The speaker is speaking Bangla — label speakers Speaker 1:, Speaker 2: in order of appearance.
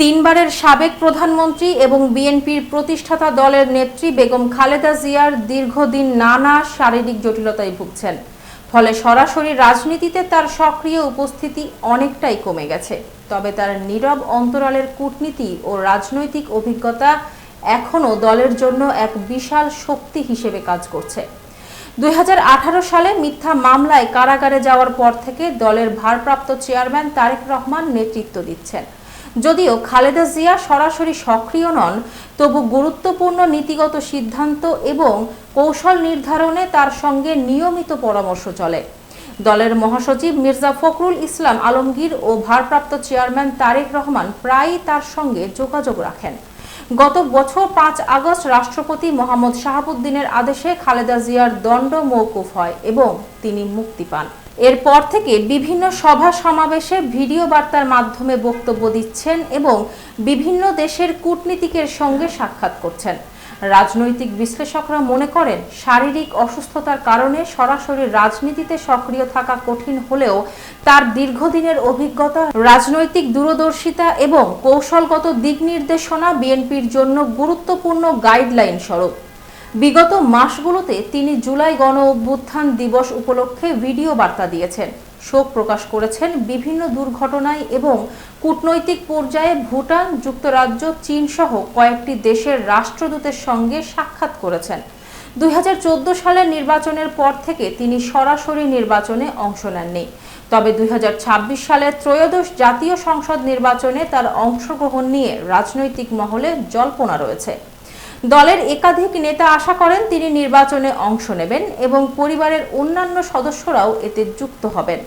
Speaker 1: তিনবারের সাবেক প্রধানমন্ত্রী এবং বিএনপির প্রতিষ্ঠাতা দলের নেত্রী বেগম খালেদা জিয়ার দীর্ঘদিন নানা শারীরিক জটিলতায় ভুগছেন। ফলে সরাসরি রাজনীতিতে তার সক্রিয় উপস্থিতি অনেকটাই কমে গেছে। তবে তার নীরব অন্তরালের কূটনীতি ও রাজনৈতিক অভিজ্ঞতা এখনও দলের জন্য এক বিশাল শক্তি হিসেবে কাজ করছে। দুই হাজার আঠারো সালে মিথ্যা মামলায় কারাগারে যাওয়ার পর থেকে দলের ভারপ্রাপ্ত চেয়ারম্যান তারেক রহমান নেতৃত্ব দিচ্ছেন। যদিও খালেদা জিয়া সরাসরি সক্রিয় নন, তবু গুরুত্বপূর্ণ নীতিগত সিদ্ধান্ত এবং কৌশল নির্ধারণে তার সঙ্গে নিয়মিত পরামর্শ চলে। দলের মহাসচিব মির্জা ফখরুল ইসলাম আলমগীর ও ভারপ্রাপ্ত চেয়ারম্যান তারেক রহমান প্রায়ই তার সঙ্গে যোগাযোগ রাখেন। গত বছর পাঁচ আগস্ট রাষ্ট্রপতি মোহাম্মদ শাহাবুদ্দিনের আদেশে খালেদা জিয়ার দণ্ড মৌকুফ হয় এবং তিনি মুক্তি পান। এরপর থেকে বিভিন্ন সভা সমাবেশে ভিডিও বার্তার মাধ্যমে বক্তব্য দিচ্ছেন এবং বিভিন্ন দেশের কূটনীতিকের সঙ্গে সাক্ষাৎ করছেন। রাজনৈতিক বিশ্লেষকরা মনে করেন, শারীরিক অসুস্থতার কারণে সরাসরি রাজনীতিতে সক্রিয় থাকা কঠিন হলেও তার দীর্ঘদিনের অভিজ্ঞতা, রাজনৈতিক দূরদর্শিতা এবং কৌশলগত দিক নির্দেশনা বিএনপির জন্য গুরুত্বপূর্ণ গাইডলাইন স্বরূপ। বিগত মাসগুলোতে তিনি জুলাই গণ অভ্যুত্থান দিবস উপলক্ষে ভিডিও বার্তা দিয়েছেন। শোক প্রকাশ করেছেন বিভিন্ন দুর্ঘটনায় এবং কূটনৈতিক পর্যায়ে ভুটান, যুক্তরাজ্য, চীন সহ কয়েকটি দেশের রাষ্ট্রদূতের সঙ্গে সাক্ষাৎ করেছেন। দুই হাজার চোদ্দ সালের নির্বাচনের পর থেকে তিনি সরাসরি নির্বাচনে অংশ নেননি। তবে দুই হাজার ছাব্বিশ সালের ত্রয়োদশ জাতীয় সংসদ নির্বাচনে তার অংশগ্রহণ নিয়ে রাজনৈতিক মহলে জল্পনা রয়েছে। দলের একাধিক নেতা আশা করেন তিনি নির্বাচনে অংশ নেবেন এবং পরিবারের অন্যান্য সদস্যরাও এতে যুক্ত হবেন।